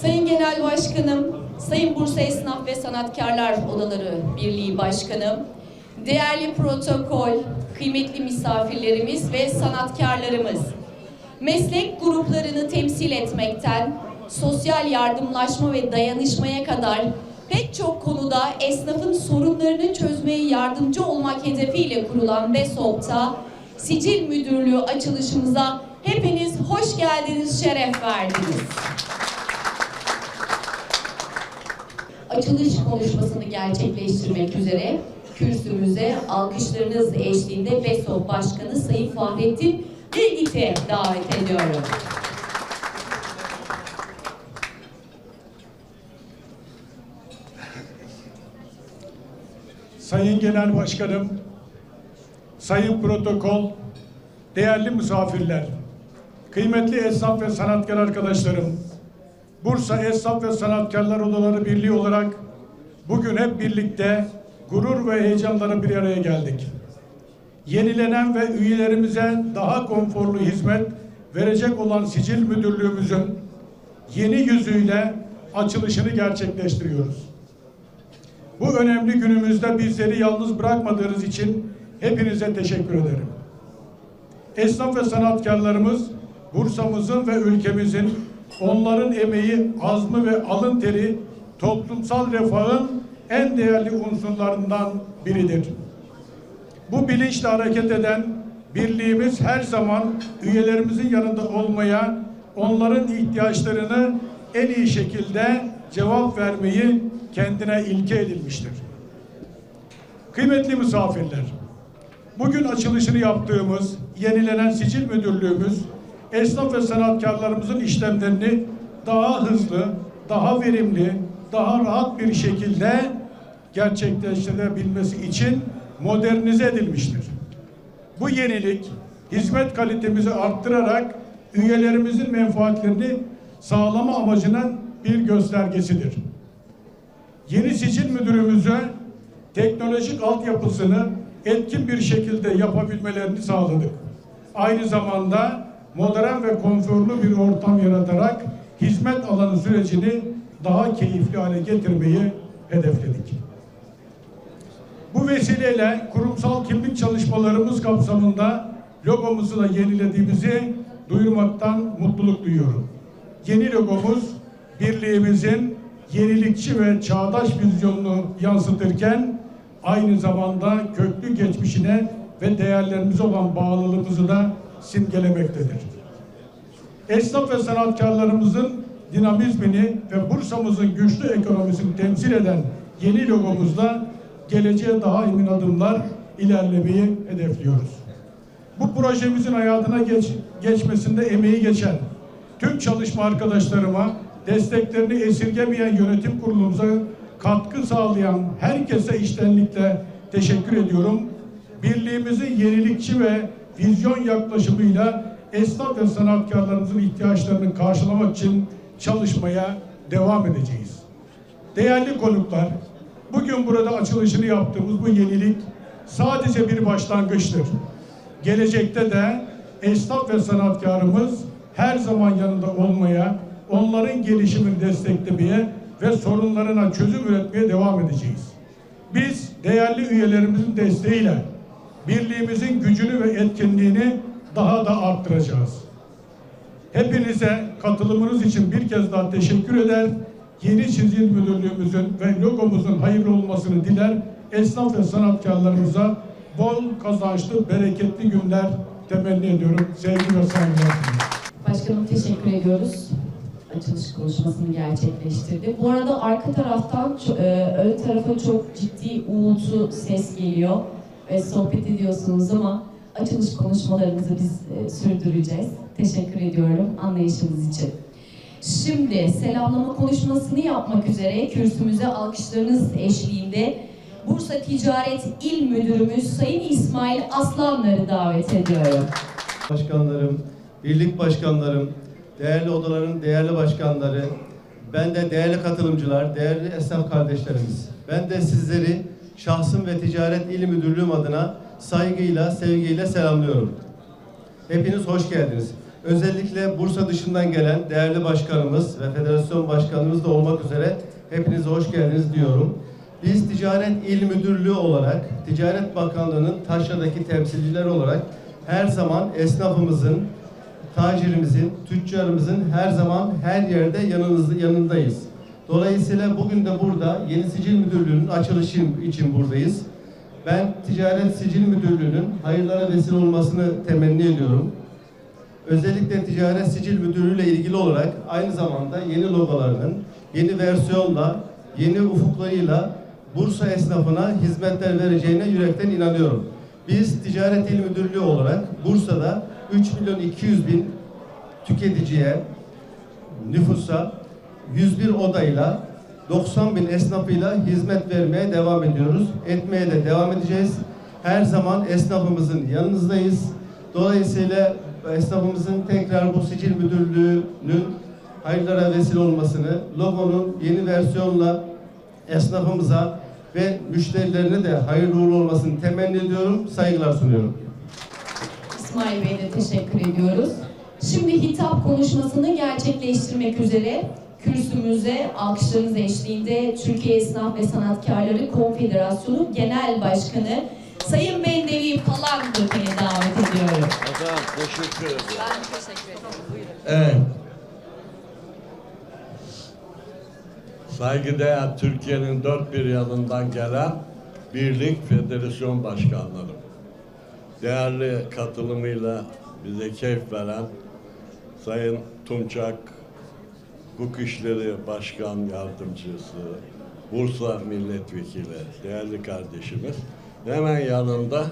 Sayın Genel Başkanım, Sayın Bursa Esnaf ve Sanatkarlar Odaları Birliği Başkanım, değerli protokol, kıymetli misafirlerimiz ve sanatkarlarımız, meslek gruplarını temsil etmekten sosyal yardımlaşma ve dayanışmaya kadar pek çok konuda esnafın sorunlarını çözmeye yardımcı olmak hedefiyle kurulan BESOP'ta Sicil Müdürlüğü açılışımıza hepiniz hoş geldiniz, şeref verdiniz. Açılış konuşmasını gerçekleştirmek üzere kürsümüze alkışlarınız eşliğinde BESOP Başkanı Sayın Fahrettin Bilgit'i davet ediyorum. Sayın Genel Başkanım, Sayın Protokol, değerli misafirler, kıymetli esnaf ve sanatkar arkadaşlarım, Bursa Esnaf ve Sanatkarlar Odaları Birliği olarak bugün hep birlikte gurur ve heyecanlara bir araya geldik. Yenilenen ve üyelerimize daha konforlu hizmet verecek olan Sicil Müdürlüğümüzün yeni yüzüyle açılışını gerçekleştiriyoruz. Bu önemli günümüzde bizleri yalnız bırakmadığınız için hepinize teşekkür ederim. Esnaf ve sanatkarlarımız Bursa'mızın ve ülkemizin onların emeği, azmi ve alın teri toplumsal refahın en değerli unsurlarından biridir. Bu bilinçle hareket eden birliğimiz her zaman üyelerimizin yanında olmaya, onların ihtiyaçlarını en iyi şekilde cevap vermeyi kendine ilke edilmiştir. Kıymetli misafirler, bugün açılışını yaptığımız yenilenen sicil müdürlüğümüz esnaf ve sanatkarlarımızın işlemlerini daha hızlı, daha verimli, daha rahat bir şekilde gerçekleştirebilmesi için modernize edilmiştir. Bu yenilik hizmet kalitemizi arttırarak üyelerimizin menfaatlerini sağlama amacının bir göstergesidir. Yeni sicil müdürümüze teknolojik altyapısını etkin bir şekilde yapabilmelerini sağladık. Aynı zamanda modern ve konforlu bir ortam yaratarak hizmet alanı sürecini daha keyifli hale getirmeyi hedefledik. Bu vesileyle kurumsal kimlik çalışmalarımız kapsamında logomuzu da yenilediğimizi duyurmaktan mutluluk duyuyorum. Yeni logomuz birliğimizin yenilikçi ve çağdaş vizyonunu yansıtırken aynı zamanda köklü geçmişine ve değerlerimize olan bağlılığımızı da simgelemektedir. Esnaf ve sanatkarlarımızın dinamizmini ve Bursa'mızın güçlü ekonomisini temsil eden yeni logomuzla geleceğe daha emin adımlar ilerlemeyi hedefliyoruz. Bu projemizin hayatına geç, geçmesinde emeği geçen tüm çalışma arkadaşlarıma, desteklerini esirgemeyen yönetim kurulumuza katkı sağlayan herkese iştenlikle teşekkür ediyorum. Birliğimizin yenilikçi ve vizyon yaklaşımıyla esnaf ve sanatkarlarımızın ihtiyaçlarını karşılamak için çalışmaya devam edeceğiz. Değerli konuklar, bugün burada açılışını yaptığımız bu yenilik sadece bir başlangıçtır. Gelecekte de esnaf ve sanatkarımız her zaman yanında olmaya, onların gelişimini desteklemeye ve sorunlarına çözüm üretmeye devam edeceğiz. Biz değerli üyelerimizin desteğiyle birliğimizin gücünü ve etkinliğini daha da arttıracağız. Hepinize katılımınız için bir kez daha teşekkür eder. Yeni çizgi müdürlüğümüzün ve logomuzun hayırlı olmasını diler. Esnaf ve sanatkarlarımıza bol kazançlı, bereketli günler temenni ediyorum. Sevgi ve saygılar. Başkanım teşekkür ediyoruz. Açılış konuşmasını gerçekleştirdi. Bu arada arka taraftan, e, ön tarafa çok ciddi uğultu ses geliyor ve sohbet ediyorsunuz ama açılış konuşmalarımızı biz e, sürdüreceğiz. Teşekkür ediyorum anlayışınız için. Şimdi selamlama konuşmasını yapmak üzere kürsümüze alkışlarınız eşliğinde Bursa Ticaret İl Müdürümüz Sayın İsmail Aslanlar'ı davet ediyorum. başkanlarım, birlik başkanlarım, değerli odaların değerli başkanları, ben de değerli katılımcılar, değerli esnaf kardeşlerimiz. Ben de sizleri şahsım ve ticaret il müdürlüğüm adına saygıyla, sevgiyle selamlıyorum. Hepiniz hoş geldiniz. Özellikle Bursa dışından gelen değerli başkanımız ve federasyon başkanımız da olmak üzere hepinize hoş geldiniz diyorum. Biz Ticaret İl Müdürlüğü olarak, Ticaret Bakanlığı'nın Taşra'daki temsilcileri olarak her zaman esnafımızın, tacirimizin, tüccarımızın her zaman her yerde yanınızda, yanındayız. Dolayısıyla bugün de burada Yeni Sicil Müdürlüğü'nün açılışı için buradayız. Ben Ticaret Sicil Müdürlüğü'nün hayırlara vesile olmasını temenni ediyorum. Özellikle Ticaret Sicil Müdürlüğü ile ilgili olarak aynı zamanda yeni logolarının yeni versiyonla, yeni ufuklarıyla Bursa esnafına hizmetler vereceğine yürekten inanıyorum. Biz Ticaret İl Müdürlüğü olarak Bursa'da 3 milyon 200 bin tüketiciye, nüfusa 101 odayla 90 bin esnafıyla hizmet vermeye devam ediyoruz. Etmeye de devam edeceğiz. Her zaman esnafımızın yanınızdayız. Dolayısıyla esnafımızın tekrar bu sicil müdürlüğünün hayırlara vesile olmasını, logonun yeni versiyonla esnafımıza ve müşterilerine de hayırlı uğurlu olmasını temenni ediyorum. Saygılar sunuyorum. İsmail Bey'e teşekkür ediyoruz. Şimdi hitap konuşmasını gerçekleştirmek üzere kürsümüze alkışlarınız eşliğinde Türkiye Esnaf ve Sanatkarları Konfederasyonu Genel Başkanı Sayın Bendevi Palangırten'i davet ediyorum. Efendim teşekkür ederim. Ben teşekkür ederim. Buyurun. Evet. Saygıdeğer Türkiye'nin dört bir yanından gelen birlik federasyon başkanlarım. Değerli katılımıyla bize keyif veren Sayın Tunçak, Hukuk İşleri Başkan Yardımcısı, Bursa Milletvekili, değerli kardeşimiz. Hemen yanında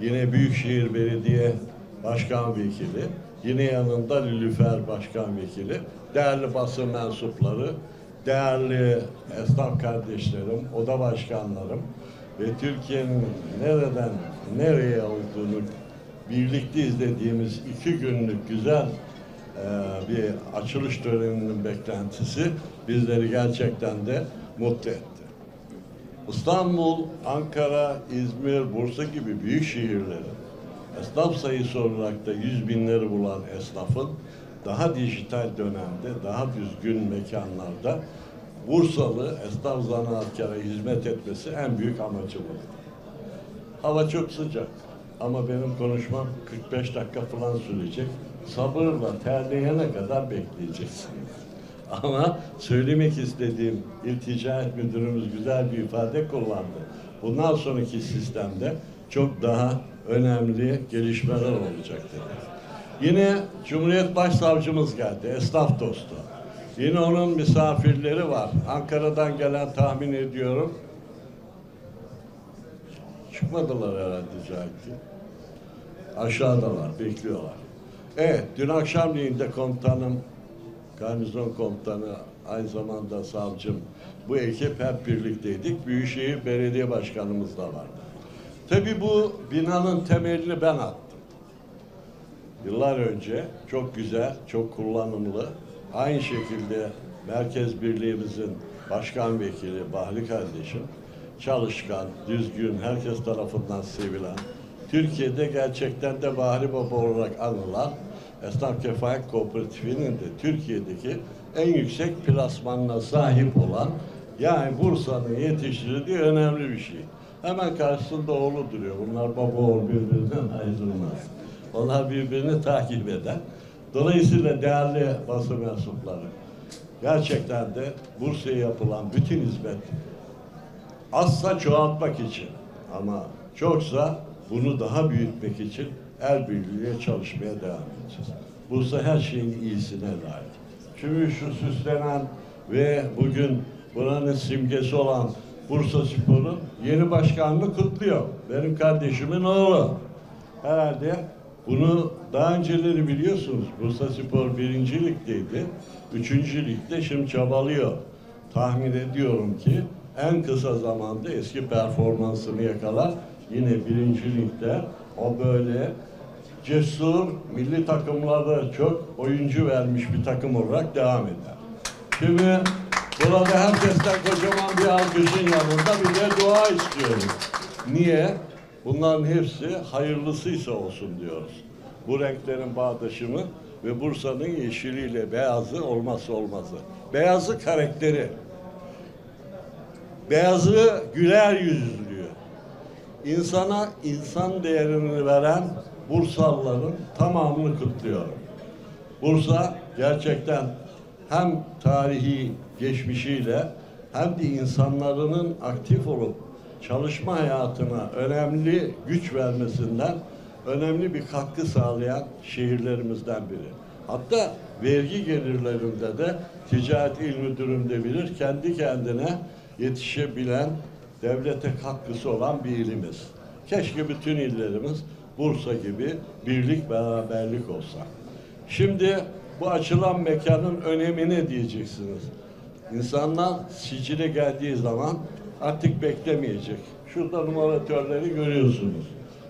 yine Büyükşehir Belediye Başkan Vekili, yine yanında Lülüfer Başkan Vekili, değerli basın mensupları, değerli esnaf kardeşlerim, oda başkanlarım ve Türkiye'nin nereden nereye olduğunu birlikte izlediğimiz iki günlük güzel bir açılış töreninin beklentisi bizleri gerçekten de mutlu etti. İstanbul, Ankara, İzmir, Bursa gibi büyük şehirlerin esnaf sayısı olarak da yüz binleri bulan esnafın daha dijital dönemde, daha düzgün mekanlarda Bursalı esnaf zanaatkara hizmet etmesi en büyük amacımız. Hava çok sıcak ama benim konuşmam 45 dakika falan sürecek. Sabırla terleyene kadar bekleyeceksiniz. Ama söylemek istediğim İl Ticaret Müdürümüz güzel bir ifade kullandı. Bundan sonraki sistemde çok daha önemli gelişmeler olacak dedi. Yine Cumhuriyet Başsavcımız geldi, esnaf dostu. Yine onun misafirleri var. Ankara'dan gelen tahmin ediyorum. Çıkmadılar herhalde Cahit'in. Aşağıdalar, bekliyorlar. Evet, dün akşamleyin de komutanım, garnizon komutanı, aynı zamanda savcım, bu ekip hep birlikteydik. Büyükşehir Belediye Başkanımız da vardı. Tabii bu binanın temelini ben attım. Yıllar önce çok güzel, çok kullanımlı. Aynı şekilde Merkez Birliğimizin başkan vekili Bahri kardeşim çalışkan, düzgün, herkes tarafından sevilen, Türkiye'de gerçekten de Bahri Baba olarak anılan Esnaf Kefalet Kooperatifi'nin de Türkiye'deki en yüksek plasmanına sahip olan yani Bursa'nın yetiştirdiği önemli bir şey. Hemen karşısında oğlu duruyor. Bunlar baba oğul birbirinden ayrılmaz. Onlar birbirini takip eder. Dolayısıyla değerli basın mensupları gerçekten de Bursa'ya yapılan bütün hizmet azsa çoğaltmak için ama çoksa bunu daha büyütmek için el birliğiyle çalışmaya devam edeceğiz. Bursa her şeyin iyisine layık. Çünkü şu süslenen ve bugün buranın simgesi olan Bursa Spor'un yeni başkanını kutluyor. Benim kardeşimin oğlu. Herhalde bunu daha önceleri biliyorsunuz. Bursa Spor birinci ligdeydi. Üçüncü ligde şimdi çabalıyor. Tahmin ediyorum ki en kısa zamanda eski performansını yakalar. Yine birinci ligde o böyle cesur milli takımlarda çok oyuncu vermiş bir takım olarak devam eder. Şimdi burada herkesten kocaman bir alkışın yanında bir de dua istiyoruz. Niye? Bunların hepsi hayırlısıysa olsun diyoruz. Bu renklerin bağdaşımı ve Bursa'nın yeşiliyle beyazı olmazsa olmazı. Beyazı karakteri. Beyazı güler yüzlüğü. İnsana insan değerini veren Bursalıların tamamını kutluyorum. Bursa gerçekten hem tarihi geçmişiyle hem de insanların aktif olup çalışma hayatına önemli güç vermesinden önemli bir katkı sağlayan şehirlerimizden biri. Hatta vergi gelirlerinde de ticaret il müdürüm bilir kendi kendine yetişebilen devlete katkısı olan bir ilimiz. Keşke bütün illerimiz Bursa gibi birlik beraberlik olsa. Şimdi bu açılan mekanın önemi ne diyeceksiniz? İnsanlar sicile geldiği zaman artık beklemeyecek. Şurada numaratörleri görüyorsunuz.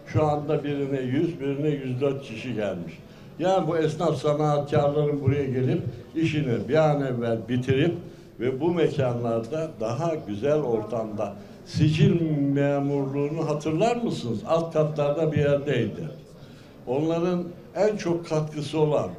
Şu anda birine 100, birine 104 kişi gelmiş. Yani bu esnaf sanatkarların buraya gelip işini bir an evvel bitirip ve bu mekanlarda daha güzel ortamda sicil memurluğunu hatırlar mısınız? Alt katlarda bir yerdeydi. Onların en çok katkısı olan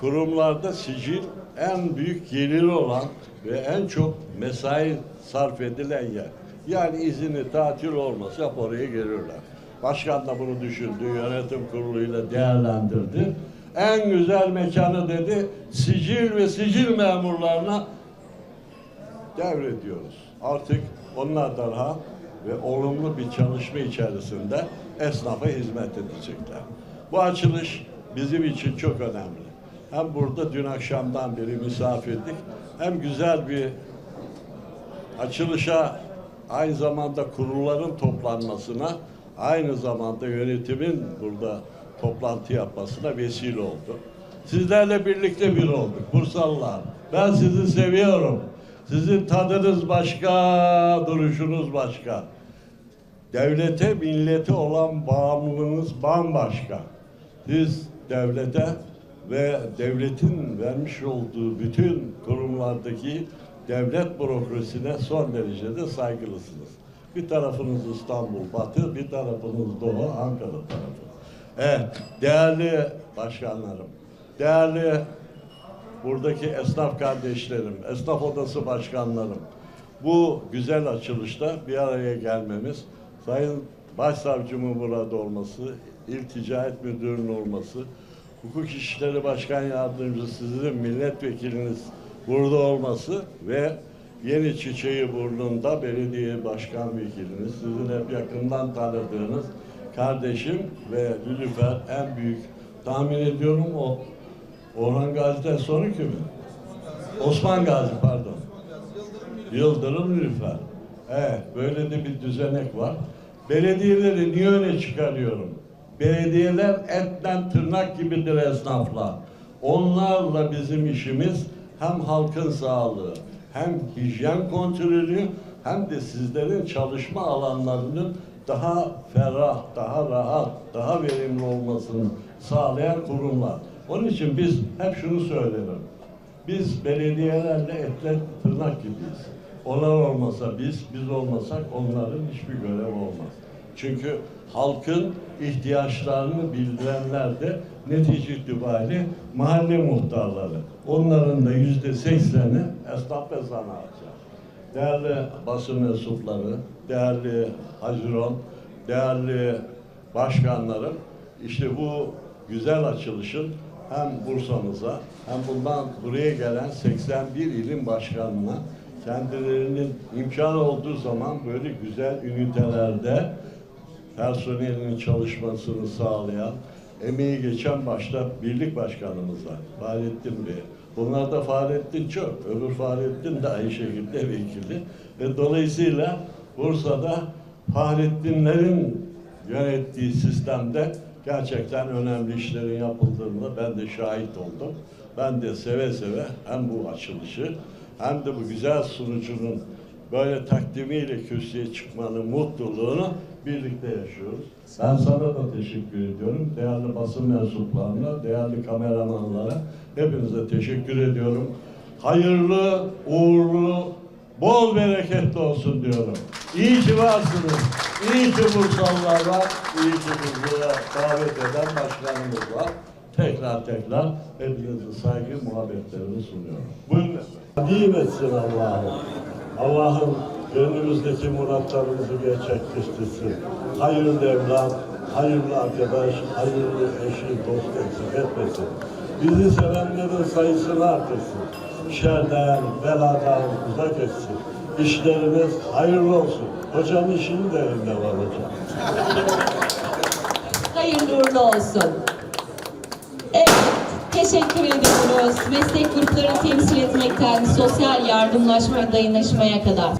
kurumlarda sicil en büyük geliri olan ve en çok mesai sarf edilen yer. Yani izini tatil olmasa hep oraya gelirler. Başkan da bunu düşündü, yönetim kuruluyla değerlendirdi. En güzel mekanı dedi, sicil ve sicil memurlarına devrediyoruz. Artık onlar da rahat ve olumlu bir çalışma içerisinde esnafa hizmet edecekler. Bu açılış bizim için çok önemli. Hem burada dün akşamdan beri misafirdik, hem güzel bir açılışa aynı zamanda kurulların toplanmasına, aynı zamanda yönetimin burada toplantı yapmasına vesile oldu. Sizlerle birlikte bir olduk Bursalılar. Ben sizi seviyorum. Sizin tadınız başka, duruşunuz başka. Devlete, millete olan bağımlılığınız bambaşka. Siz devlete ve devletin vermiş olduğu bütün kurumlardaki devlet bürokrasisine son derecede saygılısınız. Bir tarafınız İstanbul Batı, bir tarafınız Doğu Ankara tarafı. Evet, değerli başkanlarım, değerli buradaki esnaf kardeşlerim, esnaf odası başkanlarım, bu güzel açılışta bir araya gelmemiz, Sayın Başsavcımın burada olması, İl Ticaret Müdürü'nün olması, Hukuk İşleri Başkan Yardımcısı sizin milletvekiliniz burada olması ve Yeni Çiçeği Burnu'nda belediye başkan vekiliniz, sizin hep yakından tanıdığınız kardeşim ve Lülüfer en büyük tahmin ediyorum o Orhan Gazi'den sonra kimi? Osman Gazi pardon. Yıldırım Lüfer. Evet, böyle de bir düzenek var. Belediyeleri niye öne çıkarıyorum? Belediyeler etten tırnak gibidir esnafla. Onlarla bizim işimiz hem halkın sağlığı, hem hijyen kontrolü, hem de sizlerin çalışma alanlarının daha ferah, daha rahat, daha verimli olmasını sağlayan kurumlar. Onun için biz hep şunu söylerim. Biz belediyelerle etle tırnak gibiyiz. Onlar olmasa biz, biz olmasak onların hiçbir görevi olmaz. Çünkü halkın ihtiyaçlarını bildirenler de netice itibariyle mahalle muhtarları. Onların da yüzde sekseni esnaf ve sanatçı. Değerli basın mensupları, değerli Haziran, değerli başkanlarım, işte bu güzel açılışın hem Bursa'mıza hem bundan buraya gelen 81 ilin başkanına kendilerinin imkanı olduğu zaman böyle güzel ünitelerde personelinin çalışmasını sağlayan, emeği geçen başta birlik başkanımız var. Fahrettin Bey. Bunlar da Fahrettin çok. Öbür Fahrettin de aynı şekilde vekili. Ve dolayısıyla Bursa'da Fahrettinlerin yönettiği sistemde gerçekten önemli işlerin yapıldığında ben de şahit oldum. Ben de seve seve hem bu açılışı hem de bu güzel sunucunun böyle takdimiyle kürsüye çıkmanın mutluluğunu birlikte yaşıyoruz. Ben sana da teşekkür ediyorum. Değerli basın mensuplarına, değerli kameramanlara hepinize teşekkür ediyorum. Hayırlı, uğurlu, bol bereketli olsun diyorum. İyi ki varsınız. İyi ki Bursalılar var. İyi ki bizi davet eden başkanımız var. tekrar tekrar hepinize saygı muhabbetlerimi sunuyorum. Buyurun efendim. Etsin Allah'ım. Allah'ım gönlümüzdeki muratlarımızı gerçekleştirsin. Hayırlı evlat, hayırlı arkadaş, hayırlı eşi, dost eksik etmesin. Bizi sevenlerin sayısını artırsın. Şerden, beladan uzak etsin. İşleriniz hayırlı olsun. Hocam işinin de elinde var hocam. Hayırlı uğurlu olsun. Evet, teşekkür ediyoruz. Meslek gruplarını temsil etmekten sosyal yardımlaşma ve dayanışmaya kadar.